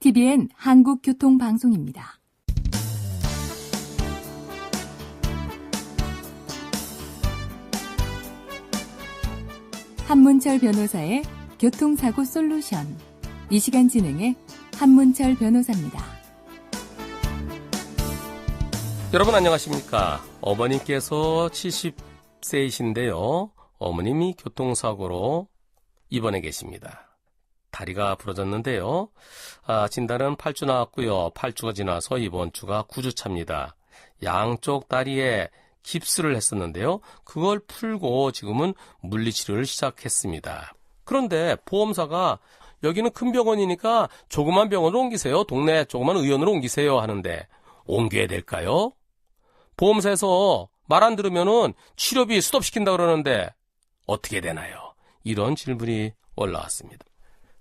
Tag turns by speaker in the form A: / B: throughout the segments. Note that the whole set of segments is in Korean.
A: TBN 한국교통방송입니다. 한문철 변호사의 교통사고 솔루션. 이 시간 진행의 한문철 변호사입니다.
B: 여러분 안녕하십니까. 어머님께서 70세이신데요. 어머님이 교통사고로 입원해 계십니다. 다리가 부러졌는데요. 아, 진단은 8주 나왔고요. 8주가 지나서 이번 주가 9주 차입니다. 양쪽 다리에 깁스를 했었는데요. 그걸 풀고 지금은 물리치료를 시작했습니다. 그런데 보험사가 여기는 큰 병원이니까 조그만 병원으로 옮기세요. 동네 조그만 의원으로 옮기세요 하는데 옮겨야 될까요? 보험사에서 말 안 들으면은 치료비 스톱시킨다 그러는데 어떻게 되나요? 이런 질문이 올라왔습니다.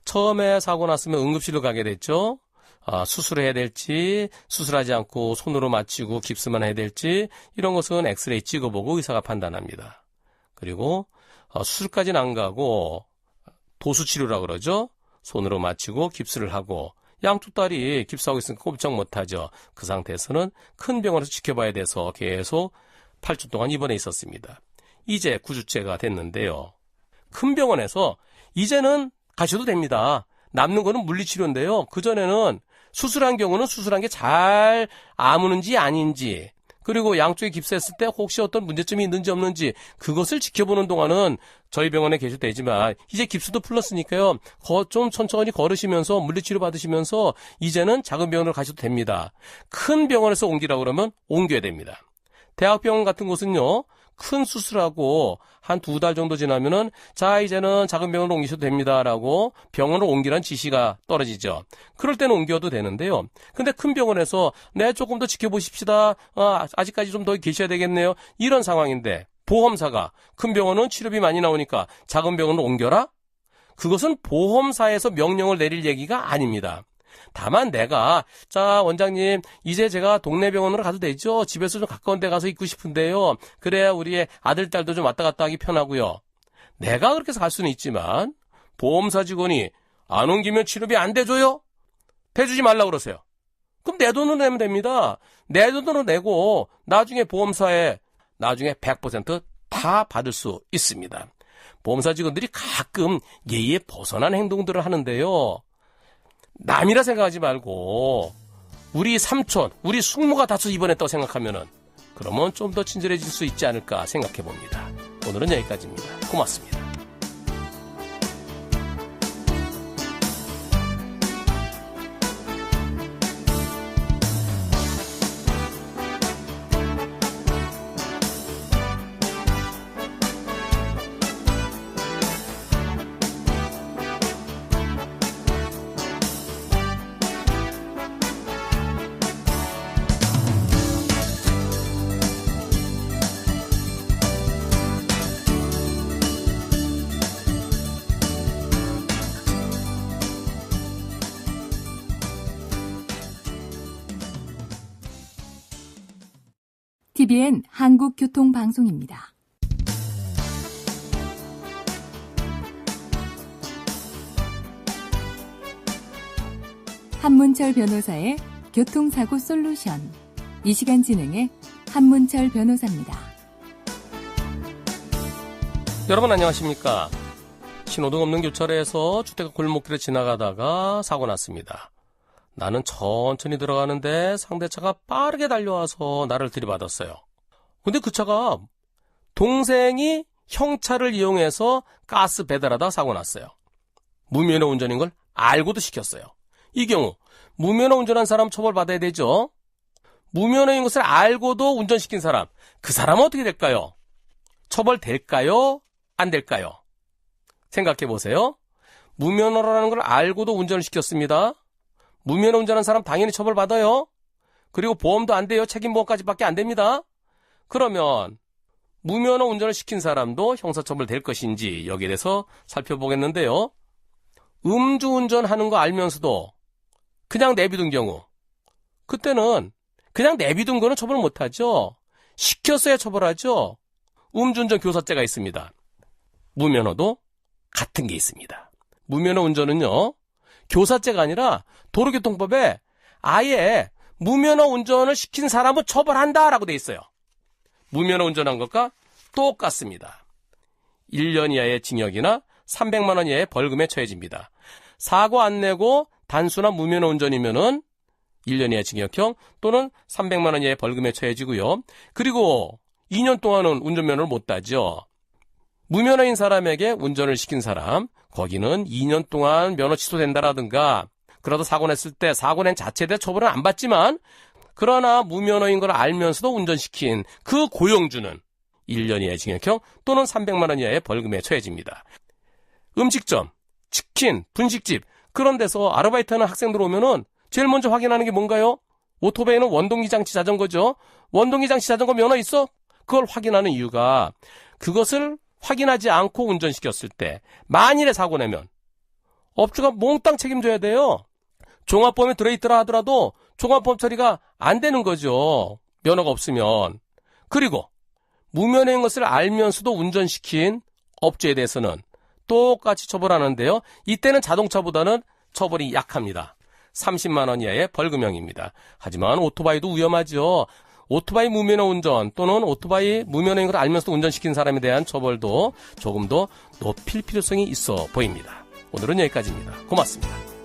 B: 처음에 사고 났으면 응급실로 가게 됐죠. 아, 수술해야 될지 수술하지 않고 손으로 맞추고 깁스만 해야 될지 이런 것은 엑스레이 찍어보고 의사가 판단합니다. 그리고 어, 수술까지는 안 가고 도수치료라 그러죠. 손으로 맞추고 깁스를 하고 양쪽 다리 깁스하고 있으니까 꼼짝 못하죠. 그 상태에서는 큰 병원에서 지켜봐야 돼서 계속 8주 동안 입원해 있었습니다. 이제 9주째가 됐는데요. 큰 병원에서 이제는 가셔도 됩니다. 남는 거는 물리치료인데요. 그전에는 수술한 경우는 수술한 게 잘 아무는지 아닌지, 그리고 양쪽에 깁스했을 때 혹시 어떤 문제점이 있는지 없는지 그것을 지켜보는 동안은 저희 병원에 계셔도 되지만 이제 깁스도 풀렸으니까요. 좀 천천히 걸으시면서 물리치료 받으시면서 이제는 작은 병원으로 가셔도 됩니다. 큰 병원에서 옮기라고 그러면 옮겨야 됩니다. 대학병원 같은 곳은요. 큰 수술하고 한 두 달 정도 지나면은 자 이제는 작은 병원으로 옮기셔도 됩니다라고 병원을 옮기란 지시가 떨어지죠. 그럴 때는 옮겨도 되는데요. 근데 큰 병원에서 네 조금 더 지켜보십시다. 아, 아직까지 좀 더 계셔야 되겠네요. 이런 상황인데 보험사가 큰 병원은 치료비 많이 나오니까 작은 병원으로 옮겨라? 그것은 보험사에서 명령을 내릴 얘기가 아닙니다. 다만 내가 자 원장님 이제 제가 동네 병원으로 가도 되죠? 집에서 좀 가까운 데 가서 있고 싶은데요. 그래야 우리의 아들 딸도 좀 왔다 갔다 하기 편하고요. 내가 그렇게 해서 갈 수는 있지만 보험사 직원이 안 옮기면 치료비 안 대줘요? 대주지 말라 그러세요. 그럼 내 돈으로 내면 됩니다. 내 돈으로 내고 나중에 보험사에 나중에 100%다 받을 수 있습니다. 보험사 직원들이 가끔 예의에 벗어난 행동들을 하는데요 남이라 생각하지 말고 우리 삼촌, 우리 숙모가 다쳐 입원했다고 생각하면은 그러면 좀 더 친절해질 수 있지 않을까 생각해 봅니다. 오늘은 여기까지입니다. 고맙습니다.
A: TBN 한국교통방송입니다. 한문철 변호사의 교통사고 솔루션. 이 시간 진행의 한문철 변호사입니다.
B: 여러분 안녕하십니까? 신호등 없는 교차로에서 주택가 골목길을 지나가다가 사고 났습니다. 나는 천천히 들어가는데 상대차가 빠르게 달려와서 나를 들이받았어요. 근데 그 차가 동생이 형차를 이용해서 가스 배달하다 사고 났어요. 무면허 운전인 걸 알고도 시켰어요. 이 경우 무면허 운전한 사람 처벌받아야 되죠. 무면허인 것을 알고도 운전시킨 사람, 그 사람은 어떻게 될까요? 처벌될까요? 안 될까요? 생각해 보세요. 무면허라는 걸 알고도 운전을 시켰습니다. 무면허 운전한 사람 당연히 처벌받아요. 그리고 보험도 안 돼요. 책임보험까지밖에 안 됩니다. 그러면 무면허 운전을 시킨 사람도 형사처벌 될 것인지 여기에 대해서 살펴보겠는데요. 음주운전 하는 거 알면서도 그냥 내비둔 경우 그때는 그냥 내비둔 거는 처벌 못하죠. 시켰어야 처벌하죠. 음주운전 교사죄가 있습니다. 무면허도 같은 게 있습니다. 무면허 운전은요. 교사죄가 아니라 도로교통법에 아예 무면허 운전을 시킨 사람은 처벌한다라고 돼 있어요. 무면허 운전한 것과 똑같습니다. 1년 이하의 징역이나 300만 원 이하의 벌금에 처해집니다. 사고 안 내고 단순한 무면허 운전이면은 1년 이하의 징역형 또는 300만 원 이하의 벌금에 처해지고요. 그리고 2년 동안은 운전면허를 못 따죠. 무면허인 사람에게 운전을 시킨 사람, 거기는 2년 동안 면허 취소된다라든가, 그러다 사고 냈을 때 사고 낸 자체에 대해 처벌은 안 받지만, 그러나 무면허인 걸 알면서도 운전시킨 그 고용주는 1년 이하의 징역형 또는 300만 원 이하의 벌금에 처해집니다. 음식점, 치킨, 분식집, 그런 데서 아르바이트하는 학생들 오면은 제일 먼저 확인하는 게 뭔가요? 오토바이는 원동기 장치 자전거죠. 원동기 장치 자전거 면허 있어? 그걸 확인하는 이유가 그것을 확인하지 않고 운전시켰을 때 만일에 사고 내면 업주가 몽땅 책임져야 돼요. 종합범에 들어있더라 하더라도 종합범 처리가 안 되는 거죠. 면허가 없으면. 그리고 무면허인 것을 알면서도 운전시킨 업주에 대해서는 똑같이 처벌하는데요. 이때는 자동차보다는 처벌이 약합니다. 30만 원 이하의 벌금형입니다. 하지만 오토바이도 위험하죠. 오토바이 무면허 운전 또는 오토바이 무면허인 걸 알면서도 운전시킨 사람에 대한 처벌도 조금 더 높일 필요성이 있어 보입니다. 오늘은 여기까지입니다. 고맙습니다.